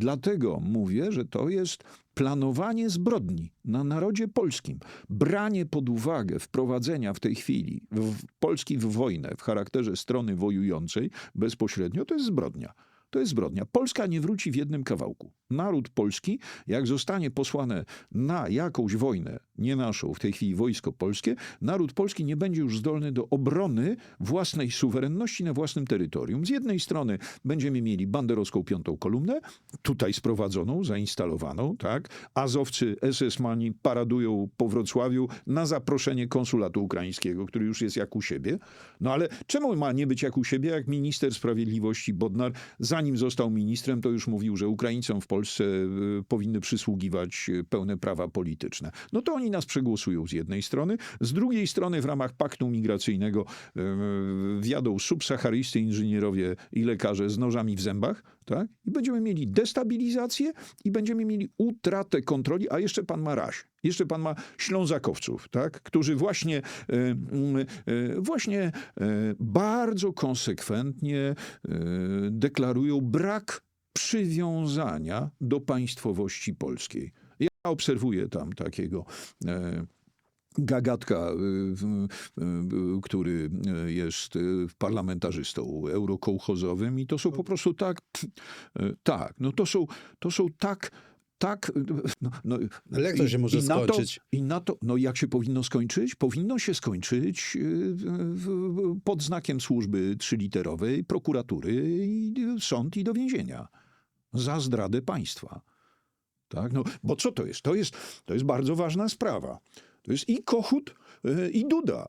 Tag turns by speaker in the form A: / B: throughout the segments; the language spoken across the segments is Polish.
A: dlatego mówię, że to jest planowanie zbrodni na narodzie polskim. Branie pod uwagę wprowadzenia w tej chwili w Polski w wojnę w charakterze strony wojującej bezpośrednio, to jest zbrodnia. To jest zbrodnia. Polska nie wróci w jednym kawałku. Naród polski, jak zostanie posłane na jakąś wojnę, nie naszą, w tej chwili wojsko polskie, naród polski nie będzie już zdolny do obrony własnej suwerenności na własnym terytorium. Z jednej strony będziemy mieli banderowską piątą kolumnę, tutaj sprowadzoną, zainstalowaną, tak? Azowcy, SS-mani paradują po Wrocławiu na zaproszenie konsulatu ukraińskiego, który już jest jak u siebie. No ale czemu ma nie być jak u siebie, jak minister sprawiedliwości Bodnar, zanim został ministrem, to już mówił, że Ukraińcom w Polsce y, powinny przysługiwać y, pełne prawa polityczne. No to oni nas przegłosują z jednej strony, z drugiej strony w ramach paktu migracyjnego y, wjadą subsaharyscy inżynierowie i lekarze z nożami w zębach, tak? I będziemy mieli destabilizację i będziemy mieli utratę kontroli, a jeszcze pan ma raś. Jeszcze pan ma ślązakowców, tak? którzy właśnie, e, mm, e, właśnie e, bardzo konsekwentnie deklarują brak przywiązania do państwowości polskiej. Ja obserwuję tam takiego gagatka, y, w- y, który y, jest y, parlamentarzystą eurokołchozowym i to są po prostu tak, y, tak, no to są, to są tak, tak, y, no, no,
B: Ale jak to się może
A: i na
B: skończyć?
A: To, I na to, no jak się powinno skończyć? Powinno się skończyć y, pod znakiem służby trzyliterowej, prokuratury, i sąd i do więzienia. Za zdradę państwa. Tak? No, bo co to jest? To jest, to jest bardzo ważna sprawa. To jest i Kochut, y, i Duda.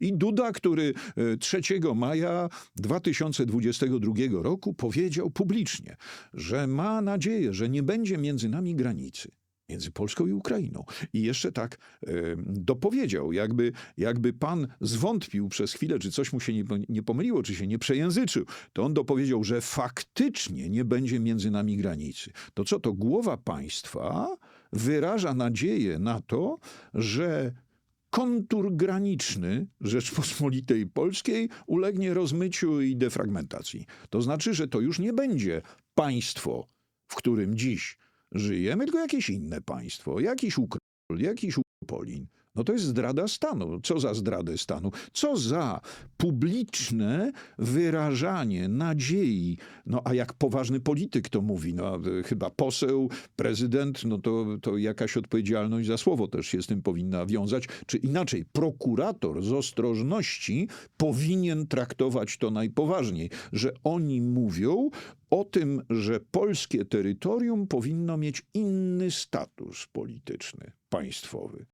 A: I Duda, który y, 3 maja 2022 roku powiedział publicznie, że ma nadzieję, że nie będzie między nami granicy. Między Polską i Ukrainą. I jeszcze tak y, dopowiedział, jakby, jakby pan zwątpił przez chwilę, czy coś mu się nie, nie pomyliło, czy się nie przejęzyczył, to on dopowiedział, że faktycznie nie będzie między nami granicy. To co, to głowa państwa wyraża nadzieję na to, że kontur graniczny Rzeczpospolitej Polskiej ulegnie rozmyciu i defragmentacji. To znaczy, że to już nie będzie państwo, w którym dziś żyjemy, tylko jakieś inne państwo, jakiś Ukról, jakiś Upolin. No to jest zdrada stanu. Co za zdradę stanu? Co za publiczne wyrażanie nadziei. No a jak poważny polityk to mówi, no chyba poseł, prezydent, no to, to jakaś odpowiedzialność za słowo też się z tym powinna wiązać. Czy inaczej, prokurator z ostrożności powinien traktować to najpoważniej, że oni mówią o tym, że polskie terytorium powinno mieć inny status polityczny, państwowy.